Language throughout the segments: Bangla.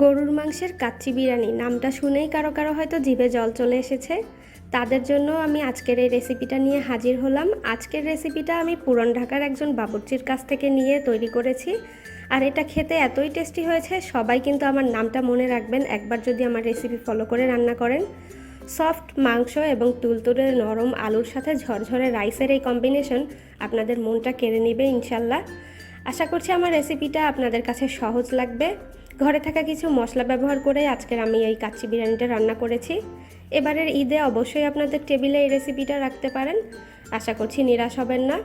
গরুর মাংসের কাচ্চি বিরিয়ানি। নামটা শুনেই কারও কারও হয়তো জিভে জল চলে এসেছে। তাদের জন্য আমি আজকের এই রেসিপিটা নিয়ে হাজির হলাম। আজকের রেসিপিটা আমি পুরন ঢাকার একজন বাবুর্চির কাছ থেকে নিয়ে তৈরি করেছি। আর এটা খেতে এতই টেস্টি হয়েছে, সবাই কিন্তু আমার নামটা মনে রাখবেন। একবার যদি আমার রেসিপি ফলো করে রান্না করেন। সফট মাংস এবং তুলতুলে নরম আলুর সাথে ঝরঝরে রাইসের এই কম্বিনেশন আপনাদের মনটা কেড়ে নেবে ইনশাল্লাহ। আশা করছি আমার রেসিপিটা আপনাদের কাছে সহজ লাগবে। ঘরে থাকা কিছু মশলা ব্যবহার করে আজকের আমি এই কাচ্চি বিরিয়ানিটা রান্না করেছি। এবারের ঈদে অবশ্যই আপনাদের টেবিলে এই রেসিপিটা রাখতে পারেন। আশা করছি নিরাশ হবেন না।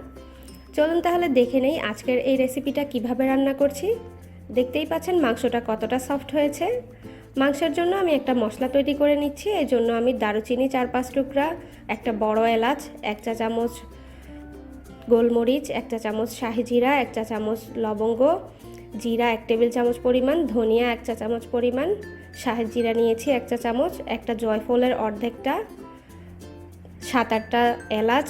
চলুন তাহলে দেখে নেই আজকের এই রেসিপিটা কীভাবে রান্না করছি। দেখতেই পাচ্ছেন মাংসটা কতটা সফট হয়েছে। মাংসের জন্য আমি একটা মশলা তৈরি করে নিচ্ছি। এই জন্য আমি দারুচিনি চার পাঁচ টুকরা, একটা বড় এলাচ, এক চা চামচ গোলমরিচ, এক চা চামচ শাহি জিরা, এক চা চামচ লবঙ্গ জিরা এক টেবিল চামচ পরিমাণ, ধনিয়া এক চা চামচ পরিমাণ, শাহের জিরা নিয়েছি এক চা চামচ, একটা জয়ফলের অর্ধেকটা, সাত আটটা এলাচ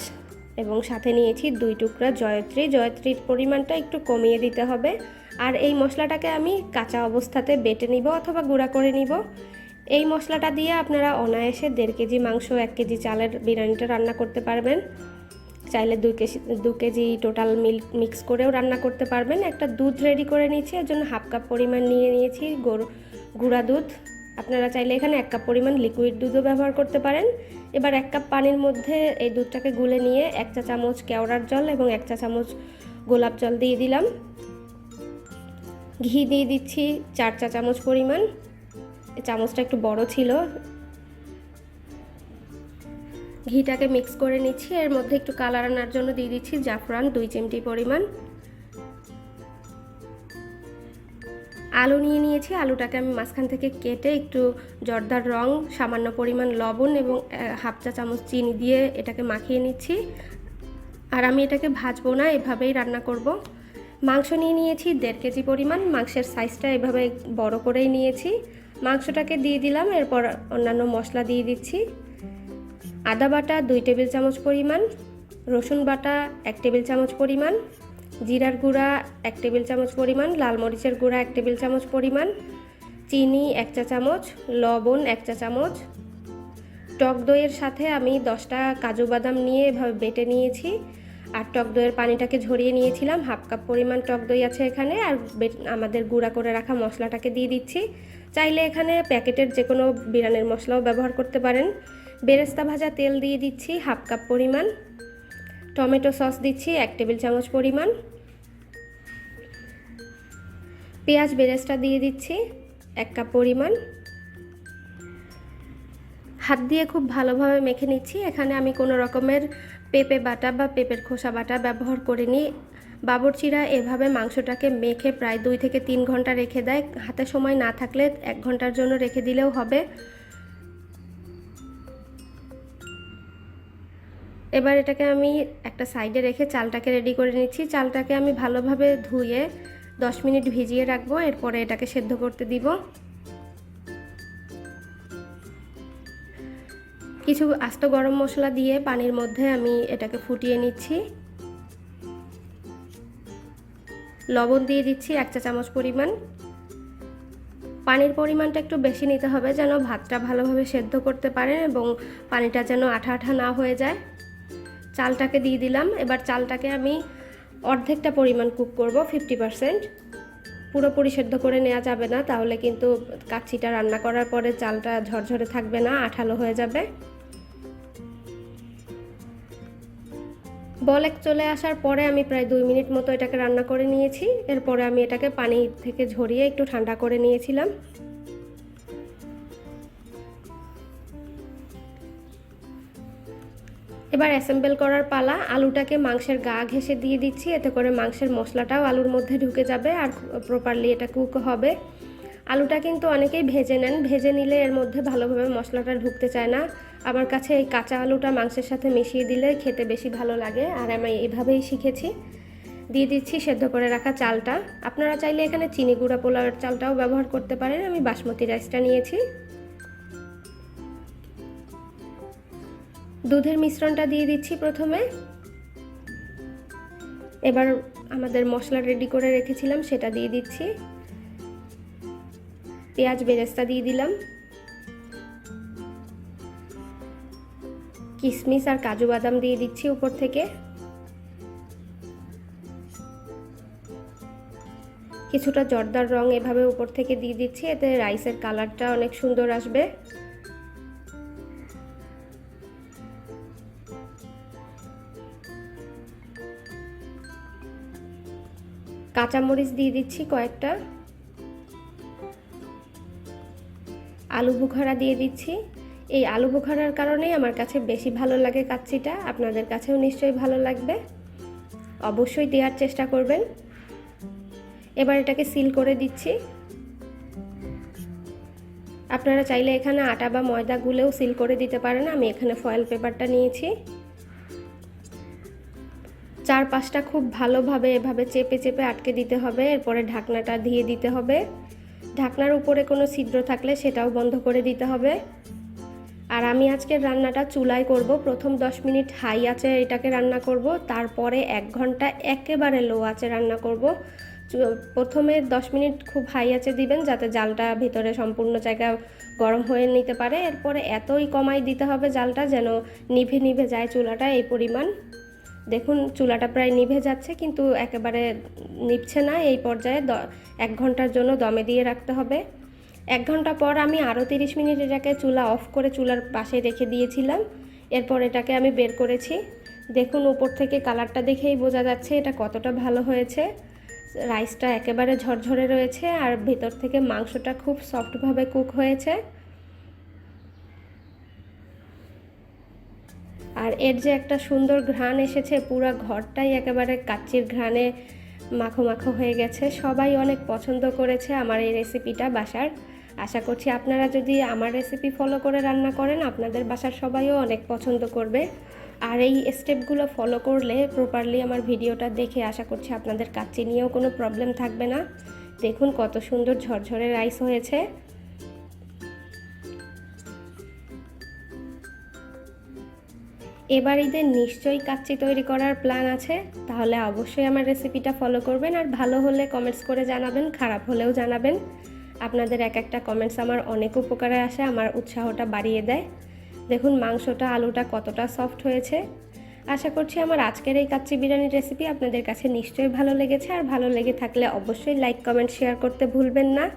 এবং সাথে নিয়েছি দুই টুকরা জয়ত্রী। জয়ত্রীর পরিমাণটা একটু কমিয়ে দিতে হবে। আর এই মশলাটাকে আমি কাঁচা অবস্থাতে বেটে নিব অথবা গুঁড়া করে নিব। এই মশলাটা দিয়ে আপনারা অনায়াসে দেড় কেজি মাংস, এক কেজি চালের বিরিয়ানিটা রান্না করতে পারবেন। চাইলে দুই কেজি, দু কেজি টোটাল মিল্ক মিক্স করেও রান্না করতে পারবেন। একটা দুধ রেডি করে নিয়েছি, এর জন্য হাফ কাপ পরিমাণ নিয়ে নিয়েছি। গরু, গুঁড়া দুধ, আপনারা চাইলে এখানে এক কাপ পরিমাণ লিকুইড দুধও ব্যবহার করতে পারেন। এবার এক কাপ পানির মধ্যে এই দুধটাকে গুলে নিয়ে এক চা চামচ কেওড়ার জল এবং এক চা চামচ গোলাপ জল দিয়ে দিলাম। ঘি দিয়ে দিচ্ছি চার চা চামচ পরিমাণ। চামচটা একটু বড় ছিল ঘিটাকে মিক্স করে নিচ্ছি। এর মধ্যে একটু কালার আনার জন্য দিয়ে দিচ্ছি জাফরান দুই চিমটি পরিমাণ। আলু নিয়ে নিয়েছি। আলুটাকে আমি মাঝখান থেকে কেটে একটু জর্দার রং, সামান্য পরিমাণ লবণ এবং হাফ চা চামচ চিনি দিয়ে এটাকে মাখিয়ে নিচ্ছি। আর আমি এটাকে ভাজবো না, এভাবেই রান্না করব। মাংস নিয়ে নিয়েছি দেড় কেজি পরিমাণ। মাংসের সাইজটা এভাবে বড় করেই নিয়েছি। মাংসটাকে দিয়ে দিলাম, এরপর অন্যান্য মশলা দিয়ে দিচ্ছি। আদা বাটা দুই টেবিল চামচ পরিমাণ, রসুন বাটা এক টেবিল চামচ পরিমাণ, জিরার গুঁড়া এক টেবিল চামচ পরিমাণ, লাল মরিচের গুঁড়া এক টেবিল চামচ পরিমাণ, চিনি এক চা চামচ, লবণ এক চা চামচ। টক দইয়ের সাথে আমি দশটা কাজু বাদাম নিয়ে এভাবে বেটে নিয়েছি। আর টক দইয়ের পানিটাকে ঝরিয়ে নিয়েছিলাম। হাফ কাপ পরিমাণ টক দই আছে এখানে। আর আমাদের গুঁড়া করে রাখা মশলাটাকে দিয়ে দিচ্ছি। চাইলে এখানে প্যাকেটের যে কোনো বিরিয়ানির মশলাও ব্যবহার করতে পারেন। বেরেস্তা ভাজা তেল দিয়ে দিচ্ছি হাফ কাপ পরিমাণ। টমেটো সস দিচ্ছি এক টেবিল চামচ পরিমাণ। পেঁয়াজ বেরেস্তা দিয়ে দিচ্ছি এক কাপ পরিমাণ। হাত দিয়ে খুব ভালোভাবে মেখে নিচ্ছি। এখানে আমি কোনো রকমের পেঁপে বাটা বা পেঁপের খোসা বাটা ব্যবহার করিনি। বাবরচিরা এভাবে মাংসটাকে মেখে প্রায় দুই থেকে তিন ঘণ্টা রেখে দেয়। হাতে সময় না থাকলে এক ঘণ্টার জন্য রেখে দিলেও হবে। এবার এটাকে আমি একটা সাইডে রেখে চালটাকে রেডি করে নিচ্ছি। চালটাকে আমি ভালোভাবে ধুয়ে দশ মিনিট ভিজিয়ে রাখব, এরপরে এটাকে সেদ্ধ করতে দিব। কিছু আস্ত গরম মশলা দিয়ে পানির মধ্যে আমি এটাকে ফুটিয়ে নিচ্ছি। লবণ দিয়ে দিচ্ছি এক চা চামচ পরিমাণ। পানির পরিমাণটা একটু বেশি নিতে হবে যেন ভাতটা ভালোভাবে সেদ্ধ করতে পারেন এবং পানিটা যেন আঠা আঠা না হয়ে যায়। চালটাকে দিয়ে দিলাম। এবার চালটাকে আমি অর্ধেকটা পরিমাণ কুক করব ফিফটি পারসেন্ট পুরোপুরি সেদ্ধ করে নেওয়া যাবে না, তাহলে কিন্তু কাচ্ছিটা রান্না করার পরে চালটা ঝরঝরে থাকবে না, আঠালো হয়ে যাবে। বলেক চলে আসার পরে আমি প্রায় দুই মিনিট মতো এটাকে রান্না করে নিয়েছি। এরপরে আমি এটাকে পানি থেকে ঝরিয়ে একটু ঠান্ডা করে নিয়েছিলাম। এবার অ্যাসেম্বল করার পালা, আলুটাকে মাংসের গা ঘেঁষে দিয়ে দিচ্ছি, এতে করে মাংসের মশলাটাও আলুর মধ্যে ঢুকে যাবে আর প্রপারলি এটা কুক হবে। আলুটা কিন্তু অনেকেই ভেজে নেন, ভেজে নিলে এর মধ্যে ভালোভাবে মশলাটা ঢুকতে চায় না। আমার কাছে এই কাঁচা আলুটা মাংসের সাথে মিশিয়ে দিলে খেতে বেশি ভালো লাগে, আর আমি এইভাবেই শিখেছি। দিয়ে দিচ্ছি সেদ্ধ করে রাখা চালটা। আপনারা চাইলে এখানে চিনি গুঁড়া পোলাওয়ের চালটাও ব্যবহার করতে পারেন, আমি বাসমতি রাইসটা নিয়েছি। দুধের মিশ্রণটা দিয়ে দিচ্ছি প্রথমে। এবার আমাদের মশলা রেডি করে রেখেছিলাম, সেটা দিয়ে দিচ্ছি। পেঁয়াজ বেরেস্তা দিয়ে দিলাম। কিশমিশ আর কাজু বাদাম দিয়ে দিচ্ছি উপর থেকে। কিছুটা জর্দার রং এভাবে উপর থেকে দিয়ে দিচ্ছি, এতে রাইসের কালারটা অনেক সুন্দর আসবে। কাঁচামরিচ দিয়ে দিচ্ছি কয়েকটা। আলু বুখারা দিয়ে দিচ্ছি। এই আলু বুখারার কারণেই আমার কাছে বেশি ভালো লাগে কাচ্চিটা। আপনাদের কাছেও নিশ্চয়ই ভালো লাগবে। অবশ্যই দেওয়ার চেষ্টা করবেন। এবার এটাকে সিল করে দিচ্ছি। আপনারা চাইলে এখানে আটা বা ময়দা গুলেও সিল করে দিতে পারেন। আমি এখানে ফয়েল পেপারটা নিয়েছি। চার পাঁচটা খুব ভালোভাবে এভাবে চেপে চেপে আটকে দিতে হবে, এরপরে ঢাকনাটা দিয়ে দিতে হবে। ঢাকনার উপরে কোনো ছিদ্র থাকলে সেটাও বন্ধ করে দিতে হবে। আর আমি আজকের রান্নাটা চুলায় করব। প্রথম 10 মিনিট হাই আছে এটাকে রান্না করব, তারপরে এক ঘণ্টা একেবারে লো আছে রান্না করব। প্রথমে 10 মিনিট খুব হাই আছে দিবেন যাতে জালটা ভিতরে সম্পূর্ণ জায়গা গরম হয়ে নিতে পারে। এরপরে এতই কমাই দিতে হবে জালটা যেন নিভে নিভে যায় চুলাটা এই পরিমাণ। দেখুন, চুলাটা প্রায় নিভে যাচ্ছে, কিন্তু একেবারে নিভছে না। এই পর্যায়ে এক ঘণ্টার জন্য দমে দিয়ে রাখতে হবে। এক ঘণ্টা পর আমি আরও তিরিশ মিনিট এটাকে চুলা অফ করে চুলার পাশে রেখে দিয়েছিলাম। এরপর এটাকে আমি বের করেছি। দেখুন, উপর থেকে কালারটা দেখেই বোঝা যাচ্ছে এটা কতটা ভালো হয়েছে। রাইসটা একেবারে ঝরঝরে রয়েছে আর ভেতর থেকে মাংসটা খুব সফটভাবে কুক হয়েছে আর এর যে একটা সুন্দর ঘ্রাণ এসেছে, পুরো ঘরটাই একেবারে কাচ্চির ঘ্রাণে মাখো মাখো হয়ে গেছে। সবাই অনেক পছন্দ করেছে আমার এই রেসিপিটা বাসার। আশা করছি আপনারা যদি আমার রেসিপি ফলো করে রান্না করেন, আপনাদের বাসার সবাইও অনেক পছন্দ করবে। আর এই স্টেপগুলো ফলো করলে প্রপারলি আমার ভিডিওটা দেখে আশা করছি আপনাদের কাচ্চি নিয়েও কোনো প্রবলেম থাকবে না। দেখুন কত সুন্দর ঝরঝরে রাইস হয়েছে। এবার ঈদের নিশ্চয়ই কাচ্চি তৈরি করার প্ল্যান আছে, তাহলে অবশ্যই আমার রেসিপিটা ফলো করবেন আর ভালো হলে কমেন্টস করে জানাবেন, খারাপ হলেও জানাবেন। আপনাদের এক একটা কমেন্টস আমার অনেক উপকারে আসে, আমার উৎসাহটা বাড়িয়ে দেয়। দেখুন মাংসটা, আলুটা কতটা সফট হয়েছে। আশা করছি আমার আজকের এই কাচ্চি বিরিয়ানির রেসিপি আপনাদের কাছে নিশ্চয়ই ভালো লেগেছে, আর ভালো লেগে থাকলে অবশ্যই লাইক কমেন্ট শেয়ার করতে ভুলবেন না।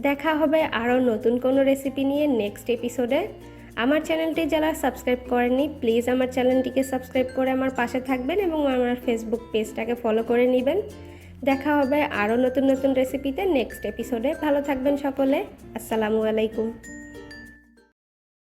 দেখা হবে আরও নতুন কোনো রেসিপি নিয়ে নেক্সট এপিসোডে আমার চ্যানেলটি যারা সাবস্ক্রাইব করেননি, প্লিজ আমার চ্যানেলটিকে সাবস্ক্রাইব করে আমার পাশে থাকবেন এবং আমার ফেসবুক পেজটাকে ফলো করে নেবেন। দেখা হবে আরও নতুন নতুন রেসিপিতে নেক্সট এপিসোডে ভালো থাকবেন সকলে। আসসালামু আলাইকুম।